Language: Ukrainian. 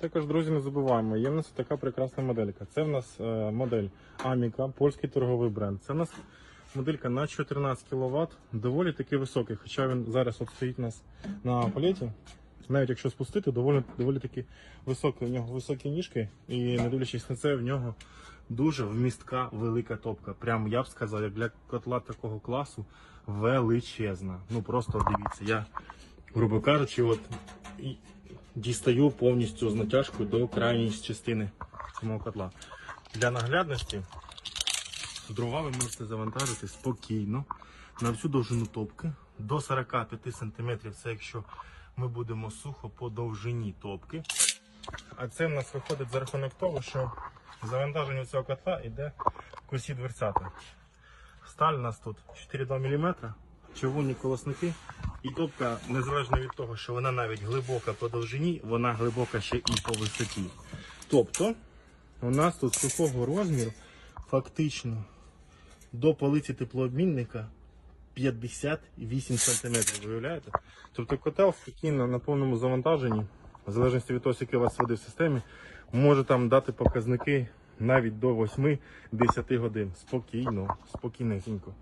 Також, друзі, не забуваємо, є в нас така прекрасна моделька. Це в нас е, модель Аміка, польський торговий бренд. Це в нас моделька на 14 кВт, доволі таки високий. Хоча він зараз от стоїть у нас на палеті. Навіть якщо спустити, доволі, доволі таки високий. У нього високі ніжки, і не дивлячись на це, в нього дуже вмістка велика топка. Прям я б сказав, як для котла такого класу величезна. Ну просто дивіться, я, грубо кажучи, от дістаю повністю з натяжкою до крайньої частини самого котла. Для наглядності дрова ви можете завантажити спокійно на всю довжину топки до 45 см. Це якщо ми будемо сухо по довжині топки. А це в нас виходить за рахунок того, що завантаження цього котла йде косі дверцята. Сталь у нас тут 4,2 мм, човунні колосники. І топка, незалежно від того, що вона навіть глибока по довжині, вона глибока ще і по висоті. Тобто, у нас тут сухого розміру фактично до полиці теплообмінника 58 см. Виявляєте? Тобто котел спокійно на повному завантаженні, в залежності від того, скільки у вас води в системі, може там дати показники навіть до 8-10 годин. Спокійно, спокійненько.